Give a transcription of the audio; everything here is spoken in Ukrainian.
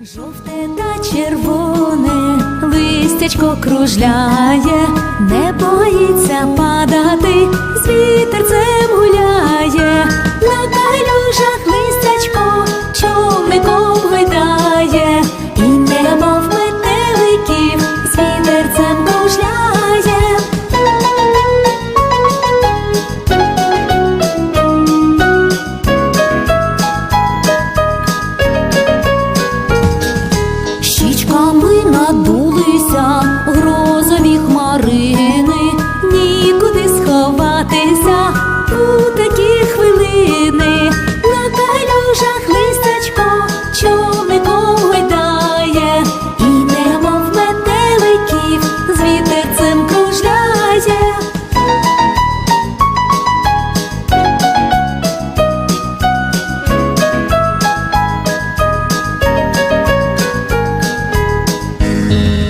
Жовте та червоне листячко кружляє, не боїться падати, ми надулися. Yeah.